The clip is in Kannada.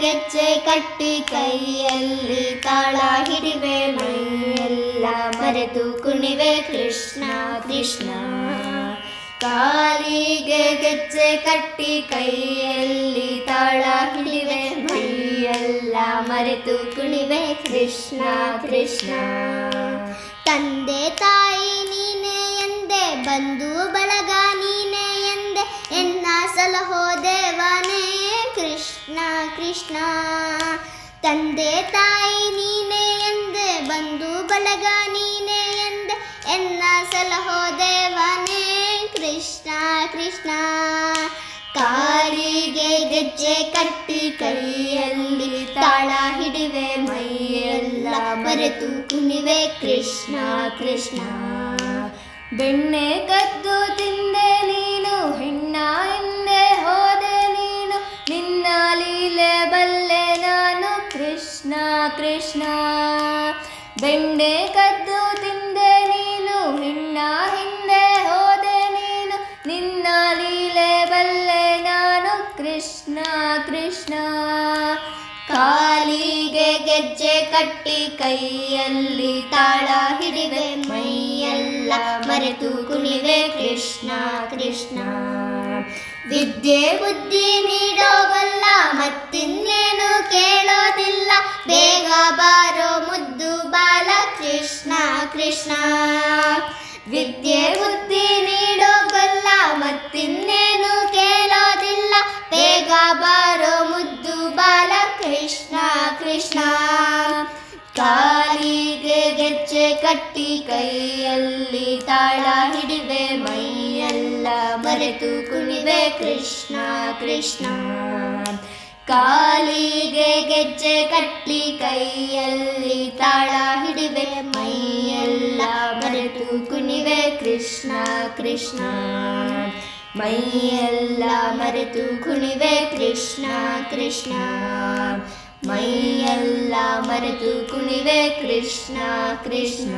ಗೆಜ್ಜೆ ಕಟ್ಟಿ ಕೈಯಲ್ಲಿ ತಾಳ ಹಿಡಿವೆ, ಮೈಯೆಲ್ಲ ಮರೆತು ಕುಣಿವೆ, ಕೃಷ್ಣ ಕೃಷ್ಣ. ಕಾಲಿಗೆ ಗೆಜ್ಜೆ ಕಟ್ಟಿ ಕೈಯಲ್ಲಿ ತಾಳ ಹಿಡಿವೆ, ಮೈಯೆಲ್ಲ ಮರೆತು ಕುಣಿವೆ, ಕೃಷ್ಣ ಕೃಷ್ಣ. ತಂದೆ ಕೃಷ್ಣ ಕೃಷ್ಣ. ತಂದೆ ತಾಯಿ ನೀನೆ ಎಂದೆ, ಬಂಧು ಬಳಗ ನೀನೆ ಎಂದೆ, ಎನ್ನ ಸಲಹೋ ದೇವನೇ. ಕೃಷ್ಣ ಕೃಷ್ಣ. ಕಾಲಿಗೆ ಗೆಜ್ಜೆ ಕಟ್ಟಿ ಕೈಯಲ್ಲಿ ತಾಳ ಹಿಡಿವೆ, ಮೈಯೆಲ್ಲ ಮರೆತು ಕುಣಿವೆ. ಕೃಷ್ಣ ಕೃಷ್ಣ. ಬೆಣ್ಣೆ ಕದ್ದು ತಿಂದೆ ಕೃಷ್ಣ ಕೃಷ್ಣ. ಬೆಂಡೆ ಕದ್ದು ತಿಂದೆ ನೀನು, ಹಿಣ್ಣ ಹಿಂದೆ ಹೋದೆ ನೀನು. ನಿನ್ನ ಲೀಲೆ ಬಲ್ಲೆ ನಾನು, ಕೃಷ್ಣ ಕೃಷ್ಣ. ಕಾಲಿಗೆ ಗೆಜ್ಜೆ ಕಟ್ಟಿ ಕೈಯಲ್ಲಿ ತಾಳ ಹಿಡಿವೆ, ಮೈಯೆಲ್ಲ ಮರೆತು ಕುಣಿವೆ, ಕೃಷ್ಣ ಕೃಷ್ಣ. ವಿದ್ಯೆ ಬುದ್ಧಿ ನೀಡೋಗಲ್ಲ ಕೃಷ್ಣ ವಿದ್ಯೆ ಬುದ್ಧಿ ನೀಡೋ ಬಲ್ಲ, ಮತ್ತಿನ್ನೇನು ಕೇಳೋದಿಲ್ಲ. ಬೇಗ ಬಾರೋ ಮುದ್ದು ಬಾಲ, ಕೃಷ್ಣ ಕೃಷ್ಣ. ಕಾಲಿಗೆ ಗೆಜ್ಜೆ ಕಟ್ಟಿ, ಕೈಯಲ್ಲಿ ತಾಳ ಹಿಡಿವೆ, ಮೈಯೆಲ್ಲ ಮರೆತು ಕುಣಿವೆ, ಕೃಷ್ಣ ಕೃಷ್ಣ. ಕಾಲಿಗೆ ಗೆಜ್ಜೆ ಕಟ್ಟಿ, ಕೈಯಲ್ಲಿ ಕೃಷ್ಣ ಕೃಷ್ಣ ಮೈಯೆಲ್ಲ ಮರೆತು ಕುಣಿವೆ ಕೃಷ್ಣ ಕೃಷ್ಣ ಮೈಯೆಲ್ಲ ಮರೆತು ಕುಣಿವೆ ಕೃಷ್ಣ ಕೃಷ್ಣ